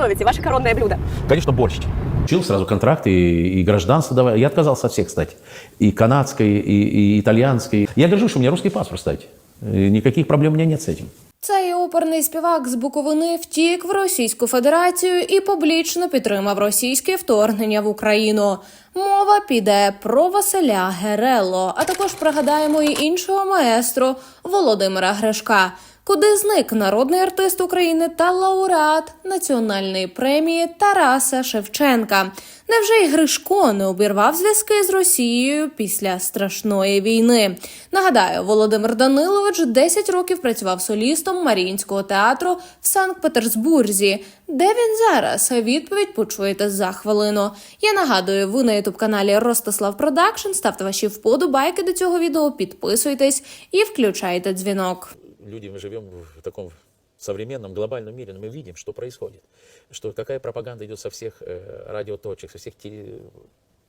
готовите? Ваше коронное блюдо. Конечно, борщ. Учил сразу контракт и, и гражданство давай. Я отказался от всех, кстати. И канадской, и, и итальянской. Я горжусь, что у меня русский паспорт, кстати. И никаких проблем у меня нет с этим. Цей оперний співак з Буковини втік в Російську Федерацію і публічно підтримав російське вторгнення в Україну. Мова піде про Василя Герело, а також пригадаємо і іншого маестро Володимира Гришка. Куди зник народний артист України та лауреат національної премії Тараса Шевченка? Невже й Гришко не обірвав зв'язки з Росією після страшної війни? Нагадаю, Володимир Данилович 10 років працював солістом Маріїнського театру в Санкт-Петербурзі. Де він зараз? Відповідь почуєте за хвилину. Я нагадую, ви на ютуб каналі Ростислав Продакшн. Ставте ваші вподобайки до цього відео, підписуйтесь і включайте дзвінок Люди, мы живем в таком современном глобальном мире, но мы видим, что происходит. Что какая пропаганда идет со всех э, радиоточек, со всех теле,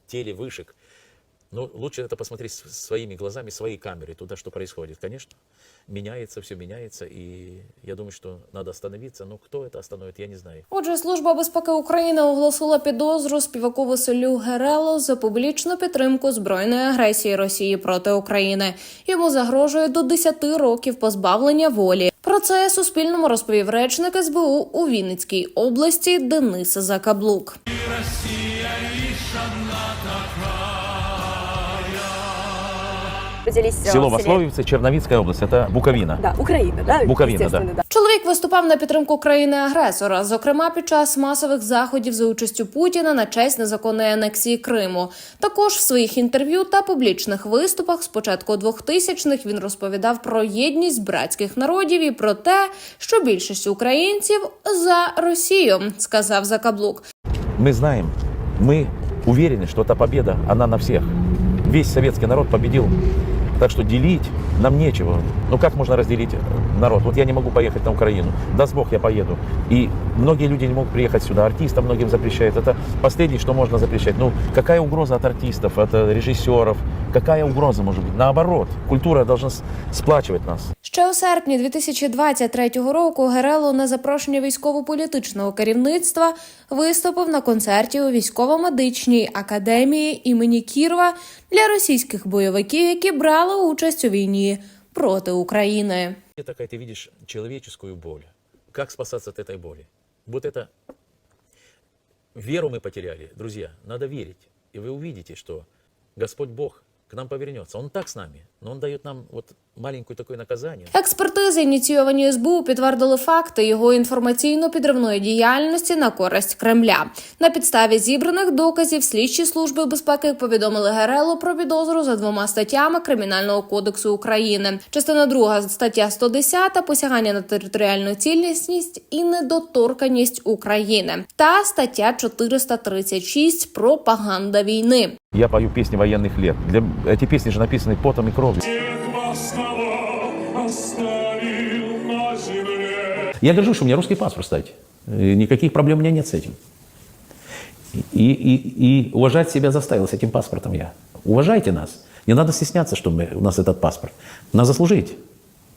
телевышек. Но лучше это посмотреть своими глазами, своей камерой, туда, что происходит. Конечно, меняется, все меняется, и я думаю, что надо остановиться. Но кто это остановит, я не знаю. Отже, служба безпеки України оголосила підозру співаку Василю Герело за публічну підтримку збройної агресії Росії проти України. Йому загрожує до 10 років позбавлення волі. Про це Суспільному розповів речник СБУ у Вінницькій області Денис Закаблук. Родились э, Село в селе- Масловице, Черновицкая область, это Буковина. Да, Украина, да? Буковина, естественно, да. Чоловік виступав на підтримку країни-агресора, зокрема під час масових заходів за участю Путіна на честь незаконної анексії Криму. Також в своїх інтерв'ю та публічних виступах з початку 2000-х він розповідав про єдність братських народів і про те, що більшість українців за Росію, сказав Закаблук. Мы знаем, мы уверены, что эта победа, она на всех. Весь советский народ победил. Так что делить нам нечего. Ну как можно разделить э, народ? Вот я не могу поехать на Украину. Даст Бог, я поеду. И многие люди не могут приехать сюда. Артистам многим запрещают. Это последнее, что можно запрещать. Ну какая угроза от артистов, от э, режиссеров? Какая угроза может быть? Наоборот, культура должна сплачивать нас. Ще у серпні 2023 року Герело на запрошення військово-політичного керівництва виступив на концерті у військово-медичній академії імені Кірова для російських бойовиків, які брали участь у війні проти України. Где такая ты видишь человеческую боль? Как спасаться от этой боли? Вот это веру мы потеряли, друзья. Надо верить. И вы увидите, что Господь Бог к нам повернется. Он так с нами, но Он дает нам вот маленькое такое наказание. Експертизи, ініційовані СБУ, підтвердили факти його інформаційно-підривної діяльності на користь Кремля. На підставі зібраних доказів слідчі служби безпеки повідомили Герелу про підозру за двома статтями Кримінального кодексу України. Частина 2 стаття 110 посягання на територіальну цілісність і недоторканість України та стаття 436 пропаганда війни. Я пою песни военных лет. Для... Эти песни же написаны потом и кровью. Я горжусь, что у меня русский паспорт, кстати. Никаких проблем у меня нет с этим. И, и, и уважать себя заставил с этим паспортом я. Уважайте нас. Не надо стесняться, что мы, у нас этот паспорт. Надо заслужить.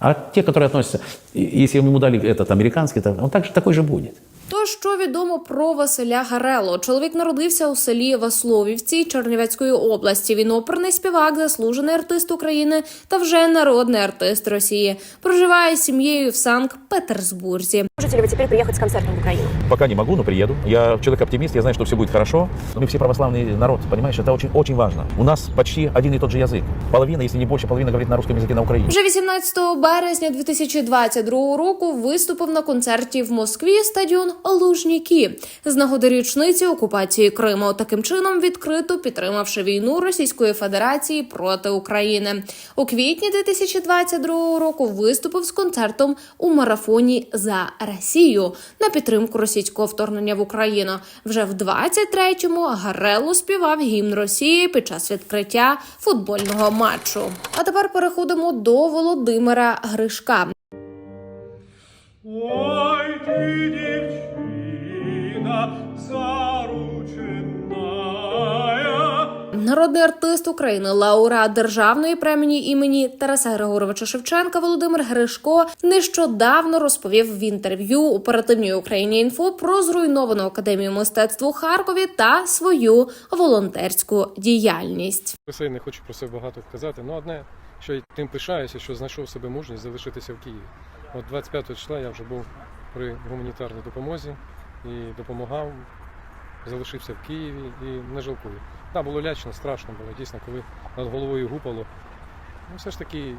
А те, которые относятся, если ему дали этот американский, то он также, такой же будет. То, що відомо про Василя Гарело, чоловік народився у селі Васловівці Чернівецької області. Він оперний співак, заслужений артист України та вже народний артист Росії. Проживає з сім'єю в Санкт-Петербурзі. Можете ли вы теперь приехать с концертом в Украину? Пока не могу, но приеду. Я человек-оптимист, я знаю, что все будет хорошо. Мы все православный народ, понимаешь, это очень, очень важно. У нас почти один и тот же язык. Половина, если не больше, половина говорит на русском языке на Украине. Вже 18 березня 2022 року виступив на концерті в Москві стадіон Лужніки з нагоди річниці окупації Криму. Таким чином відкрито підтримавши війну Російської Федерації проти України. У квітні 2022 року виступив з концертом у марафоні за Росію на підтримку російського вторгнення в Україну. Вже в 23-му Гарело співав гімн Росії під час відкриття футбольного матчу. А тепер переходимо до Володимира Гришка. Ой, ты, Народний артист України, лауреат державної премії імені Тараса Григоровича Шевченка Володимир Гришко нещодавно розповів в інтерв'ю оперативній Україні інфо про зруйновану академію мистецтв у Харкові та свою волонтерську діяльність. Про не хочу про себе багато казати. Ну, одне, що й тим пишаюся, що знайшов себе мужність залишитися в Києві. От 25 числа я вже був при гуманітарній допомозі і допомагав, залишився в Києві і не жалкую. Так, було лячно, страшно було, дійсно, коли над головою гупало. Ну, все ж таки,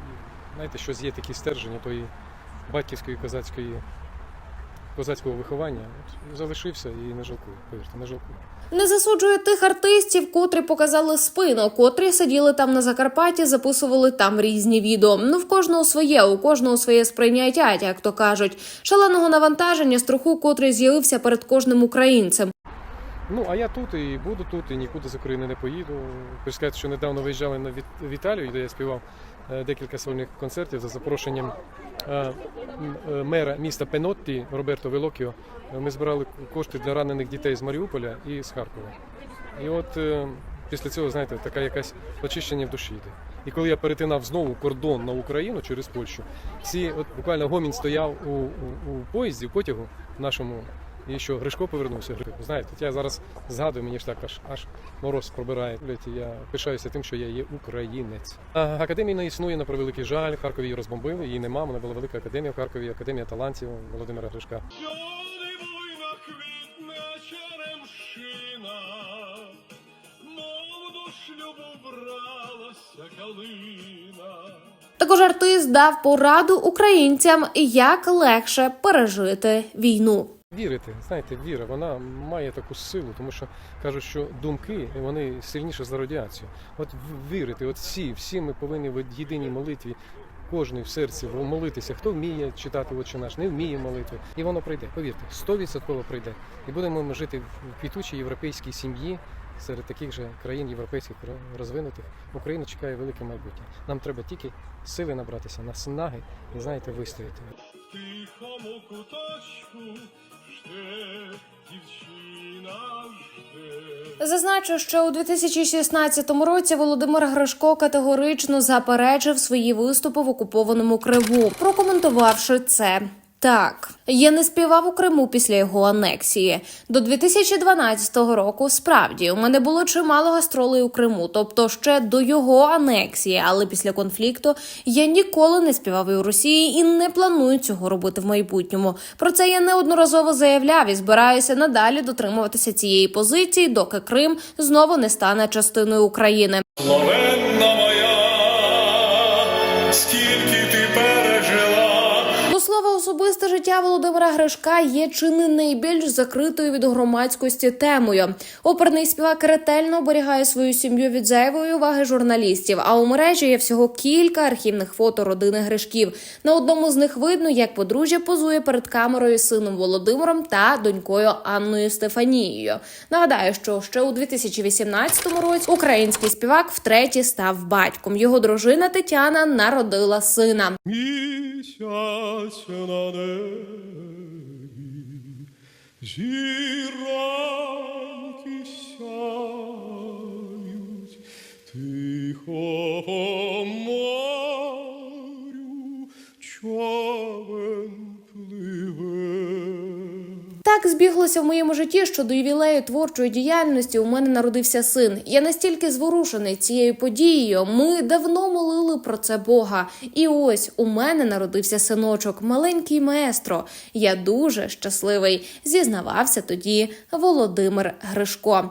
знаєте, щось є такі стерження тої батьківської козацької козацького виховання. Залишився і не жалкую, повірте, не жалкую. Не засуджує тих артистів, котрі показали спину, котрі сиділи там на Закарпатті, записували там різні відео. Ну в кожного своє, у кожного своє сприйняття, як то кажуть, шаленого навантаження страху, котрий з'явився перед кожним українцем. Ну, а я тут і буду тут, і нікуди з України не поїду. Хочу сказати, що недавно виїжджали на Віт- в Італію, де я співав е, декілька сольних концертів за запрошенням е, е, мера міста Пенотті Роберто Велокіо. Ми збирали кошти для ранених дітей з Маріуполя і з Харкова. І от після цього, знаєте, така якась очищення в душі йде. І коли я перетинав знову кордон на Україну через Польщу, всі от буквально гомін стояв у, у, у поїзді, у потягу нашому. І що Гришко повернувся. Знаєте, я зараз згадую, мені ж так аж аж мороз пробирає. Я пишаюся тим, що я є українець. А, Академії не існує на превеликий жаль. В Харкові її розбомбили. Її нема. Вона була велика академія в Харкові, академія талантів Володимира Гришка. Також артист дав пораду українцям, як легше пережити війну. Вірити, знаєте, віра, вона має таку силу, тому що кажуть, що думки вони сильніші за радіацію. От вірити, от всі, всі ми повинні в єдиній молитві. Кожний в серці молитися, хто вміє читати «Отче наш, не вміє молитви. І воно прийде, повірте, 100% прийде. І будемо ми жити в квітучій європейській сім'ї серед таких же країн європейських розвинутих. Україна чекає велике майбутнє. Нам треба тільки сили набратися, наснаги і знаєте, вистояти. Тихому куточку. Зазначу, що у 2016 році Володимир Гришко категорично заперечив свої виступи в окупованому Криму, прокоментувавши це. Так, я не співав у Криму після його анексії. До 2012 року справді у мене було чимало гастролей у Криму, тобто ще до його анексії. Але після конфлікту я ніколи не співав і у Росії і не планую цього робити в майбутньому. Про це я неодноразово заявляв і збираюся надалі дотримуватися цієї позиції, доки Крим знову не стане частиною України. Особисте життя Володимира Гришка є чи не найбільш закритою від громадськості темою. Оперний співак ретельно оберігає свою сім'ю від зайвої уваги журналістів. А у мережі є всього кілька архівних фото родини Гришків. На одному з них видно, як подружжя позує перед камерою сином Володимиром та донькою Анною Стефанією. Нагадаю, що ще у 2018 році український співак втретє став батьком. Його дружина Тетяна народила сина. Місяць planei giranti saius ticho Так збіглося в моєму житті, що до ювілею творчої діяльності у мене народився син. Я настільки зворушений цією подією. Ми давно молили про це Бога. І ось у мене народився синочок, маленький маестро. Я дуже щасливий, зізнавався тоді Володимир Гришко.